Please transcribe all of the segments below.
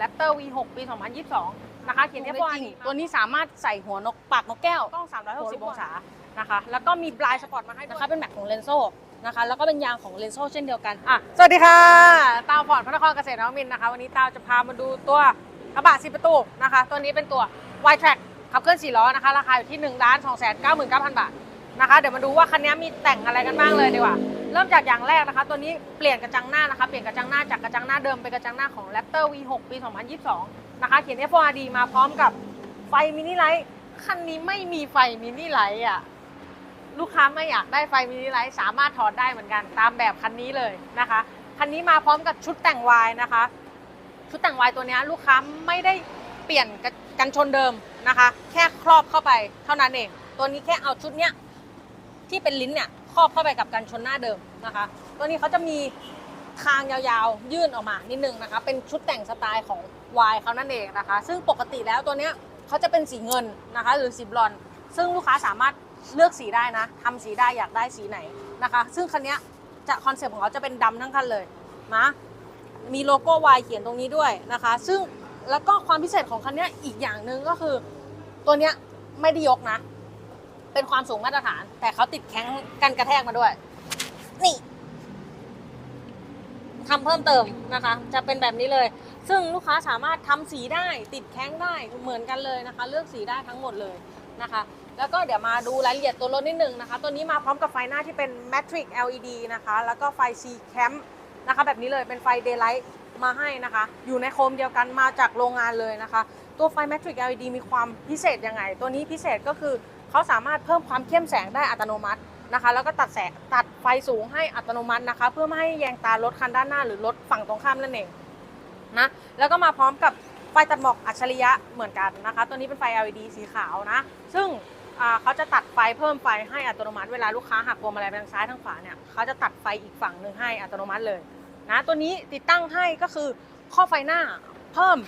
Raptor V6 ปี 2022 นะคะเขียน F1 ตัวนี้สามารถใส่หัวนกปากนกแก้วกล้อง 360 องศานะคะ แล้วก็มีบลายสปอร์ตมาให้นะคะ เป็นแม็กของเลนโซนะคะ แล้วก็เป็นยางของเลนโซเช่นเดียวกันอะสวัสดีค่ะตาวฟอร์ดพระนครเกษตรนวมินทร์นะคะ วันนี้ตาวจะพามาดูตัวกระบะ10ประตูนะคะ ตัวนี้เป็นตัว y t r a c k ขับเคลื่อน4ล้อนะคะ ราคาอยู่ที่1 2 9 9 9 0 0บาท นะคะ เดี๋ยวมาดูว่าคันนี้มีแต่งอะไรกันบ้างเลยดีกว่า เริ่มจากอย่างแรกนะคะ ตัวนี้เปลี่ยนกระจังหน้านะคะ เปลี่ยนกระจังหน้าจากกระจังหน้าเดิมเป็นกระจังหน้าของ Raptor V6 ปี 2022 นะคะ เขียน F4RD มาพร้อมกับไฟมินิไลท์ คันนี้ไม่มีไฟมินิไลท์อะ ลูกค้าไม่อยากได้ไฟมินิไลท์สามารถถอดได้เหมือนกันตามแบบคันนี้เลยนะคะ คันนี้มาพร้อมกับชุดแต่งวายนะคะ ชุดแต่งวายตัวนี้ลูกค้าไม่ได้เปลี่ยนกันชนเดิมนะคะ แค่ครอบเข้าไปเท่านั้นเอง ตัวนี้แค่เอาชุดเนี้ย ที่เป็นลิ้นเนี่ยครอบเข้าไปกับกันชนหน้าเดิมนะคะ ตัวนี้เขาจะมีคางยาวๆ ยื่นออกมานิดนึงนะคะ เป็นชุดแต่งสไตล์ของวายเขานั่นเองนะคะ ซึ่งปกติแล้วตัวเนี้ยเขาจะเป็นสีเงินนะคะ หรือสีบลอนด์ซึ่งลูกค้าสามารถเลือกสีได้นะทำสีได้อยากได้สีไหนนะคะ ซึ่งคันเนี้ยจะคอนเซปต์ของเขาจะเป็นดำทั้งคันเลยนะมีโลโก้วายเขียนตรงนี้ด้วยนะคะ ซึ่งแล้วก็ความพิเศษของคันนี้อีกอย่างหนึ่งก็คือ ตัวเนี้ยไม่ได้ยกนะ เป็นความสูงมาตรฐาน แต่เขาติดแข้งกันกระแทกมาด้วย นี่ทำเพิ่มเติมนะคะ จะเป็นแบบนี้เลย ซึ่งลูกค้าสามารถทำสีได้ติดแข้งได้เหมือนกันเลยนะคะ เลือกสีได้ทั้งหมดเลยนะคะ แล้วก็เดี๋ยวมาดูรายละเอียดตัวรถนิดนึงนะคะ ตัวนี้มาพร้อมกับไฟหน้าที่เป็น Matrix LED นะคะ แล้วก็ไฟ C Cam นะคะ แบบนี้เลยเป็นไฟ Daylight มาให้นะคะ อยู่ในโคมเดียวกันมาจากโรงงานเลยนะคะ ตัวไฟ Matrix LED มีความพิเศษยังไง ตัวนี้พิเศษก็คือเขาสามารถเพิ่มความเข้มแสงได้อัตโนมัตินะคะ แล้วก็ตัดแสงตัดไฟสูงให้อัตโนมัตินะคะ เพื่อไม่ให้แยงตารถคันด้านหน้าหรือรถฝั่งตรงข้ามนั่นเองนะแล้วก็มาพร้อมกับไฟตัดหมอกอัจฉริยะเหมือนกันนะคะ ตัวนี้เป็นไฟ LED สีขาวนะ ซึ่งเขาจะตัดไฟเพิ่มไฟให้อัตโนมัติเวลาลูกค้าหักพวงมาลัยไปทางซ้ายทางขวาเนี่ยเขาจะตัดไฟอีกฝั่งหนึ่งให้อัตโนมัติเลยนะตัวนี้ติดตั้งให้ก็คือข้อไฟหน้าเพิ่ม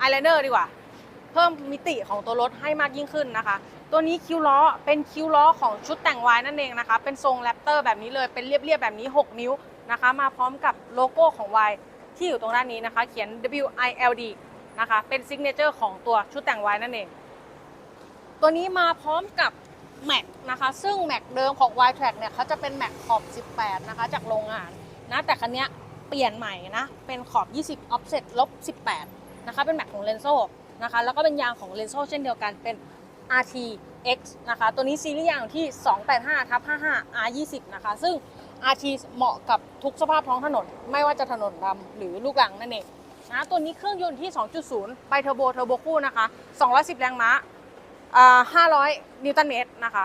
อายไลเนอร์ดีกว่า เพิ่มมิติของตัวรถให้มากยิ่งขึ้นนะคะ ตัวนี้คิ้วล้อเป็นคิ้วล้อของชุดแต่งวายนั่นเองนะคะ เป็นทรงแรปเตอร์แบบนี้เลยเป็นเรียบๆแบบนี้ 6 นิ้วนะคะ มาพร้อมกับโลโก้ของวายที่อยู่ตรงด้านนี้นะคะ เขียน WILD นะคะ เป็นซิกเนเจอร์ของตัวชุดแต่งวายนั่นเอง ตัวนี้มาพร้อมกับแม็กนะคะ ซึ่งแม็กเดิมของ y t r a c k เนี่ยเขาจะเป็นแม็กขอบ 18 นะคะ จากโรงงานนะ แต่คันนี้เปลี่ยนใหม่นะ เป็นขอบ 20 offset ลบ 18 นะคะ เป็นแม็กของ Lenso นะคะ แล้วก็เป็นยางของ Lenso เช่นเดียวกันเป็น RTX นะคะ ตัวนี้ซีรีส์ยางอยู่ที่ 285ทับ55 R20 นะคะ ซึ่ง RT เหมาะกับทุกสภาพท้องถนน ไม่ว่าจะถนนดำหรือลูกรังนั่นเองนะตัวนี้เครื่องยนต์ที่ 2.0 ไปเทอร์โบเทอร์โบคู่นะคะ 210 แรงม้าอ่า500 นิวตันเมตรนะคะ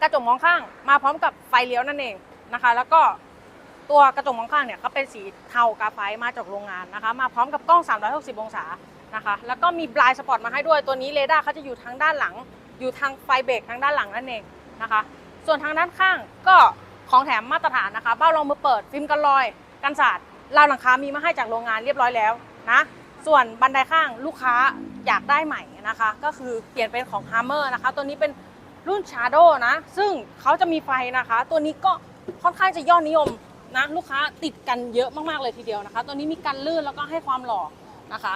กระจกมองข้างมาพร้อมกับไฟเลี้ยวนั่นเองนะคะ แล้วก็ ตัวกระจกมองข้างเนี่ยเขาเป็นสีเทากาไฟมาจากโรงงานนะคะ มาพร้อมกับกล้อง 360 องศานะคะ แล้วก็มีบลายสปอร์ตมาให้ด้วย ตัวนี้เรดาร์เขาจะอยู่ทางด้านหลัง อยู่ทางไฟเบรกทางด้านหลังนั่นเองนะคะ ส่วนทางด้านข้างก็ของแถมมาตรฐานนะคะ เบ้ารองมือเปิด ฟิล์มกันรอย กันสาดราวหลังคามีมาให้จากโรงงานเรียบร้อยแล้วนะ ส่วนบันไดข้างลูกค้าอยากได้ใหม่นะคะ ก็คือเปลี่ยนเป็นของ Hammer นะคะ ตัวนี้เป็นรุ่น Shadow นะ ซึ่งเขาจะมีไฟนะคะ ตัวนี้ก็ค่อนข้างจะยอดนิยม นะลูกค้าติดกันเยอะมากๆเลยทีเดียวนะคะ ตัวนี้มีกันลื่นแล้วก็ให้ความหล่อนะคะ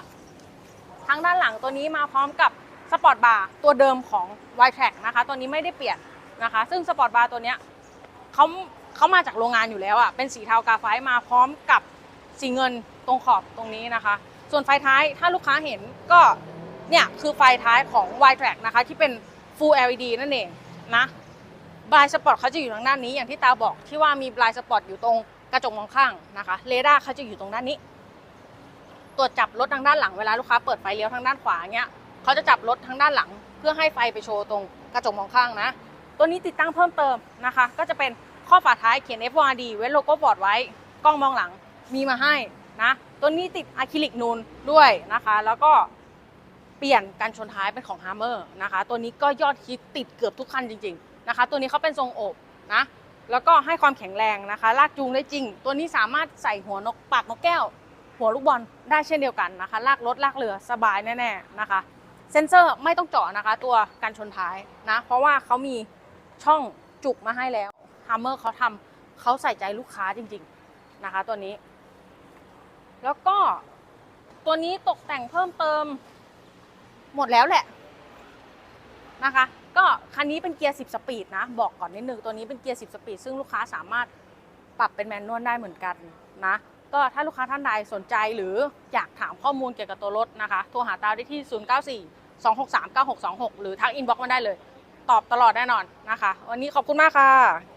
ทางด้านหลังตัวนี้มาพร้อมกับสปอร์ตบาร์ตัวเดิมของ y t r a c นะคะ ตัวนี้ไม่ได้เปลี่ยนนะคะ ซึ่งสปอร์ตบาร์ตัวเนี้ยเขาเขามาจากโรงงานอยู่แล้วอะ่ะเป็นสีเทากาไฟมาพร้อมกับสีเงินตรงขอบตรงนี้นะคะ ส่วนไฟท้ายถ้าลูกค้าเห็นก็เนี่ยคือไฟท้ายของ y t r a c นะคะที่เป็น Full LED นั่นเองนะ บลายสปอร์ตเขาจะอยู่ทางด้านนี้อย่างที่ตาบอกที่ว่ามีบลายสปอร์ตอยู่ตรงกระจกมองข้างนะคะเรดาร์เขาจะอยู่ตรงด้านนี้ ตรวจจับรถทางด้านหลังเวลาลูกค้าเปิดไฟเลี้ยวทางด้านขวาเงี้ยเขาจะจับรถทางด้านหลัง เพื่อให้ไฟไปโชว์ตรงกระจกมองข้างนะ ตัวนี้ติดตั้งเพิ่มเติมนะคะ ก็จะเป็นข้อฝาท้ายเขียน F1D เว้นโลโก้บอร์ดไว้กล้องมองหลังมีมาให้นะตัวนี้ติดอะคริลิกนูนด้วยนะคะ แล้วก็เปลี่ยนกันชนท้ายเป็นของ Hammer นะคะ ตัวนี้ก็ยอดฮิตติดเกือบทุกคันจริง ๆ นะคะ ตัวนี้เขาเป็นทรงโอบนะ แล้วก็ให้ความแข็งแรงนะคะ ลากจูงได้จริง ตัวนี้สามารถใส่หัวนกปากนกแก้ว หัวลูกบอลได้เช่นเดียวกันนะคะ ลากรถลากเรือสบายแน่ๆนะคะ เซ็นเซอร์ไม่ต้องเจาะนะคะ ตัวกันชนท้ายนะ เพราะว่าเขามีช่องจุกมาให้แล้วฮัมเมอร์เขาทำเขาใส่ใจลูกค้าจริง ๆนะคะ ตัวนี้ แล้วก็ตัวนี้ตกแต่งเพิ่มเติมหมดแล้วแหละนะคะ ก็คันนี้เป็นเกียร์ 10 สปีดนะ บอกก่อนนิดนึงตัวนี้เป็นเกียร์ 10 สปีด ซึ่งลูกค้าสามารถปรับเป็นแมนนวลได้เหมือนกันนะ ก็ถ้าลูกค้าท่านใดสนใจหรืออยากถามข้อมูลเกี่ยวกับตัวรถนะคะ โทรหาตาวได้ที่ 094 263 9626 หรือทักอินบ็อกซ์มาได้เลย ตอบตลอดแน่นอนนะคะ วันนี้ขอบคุณมากค่ะ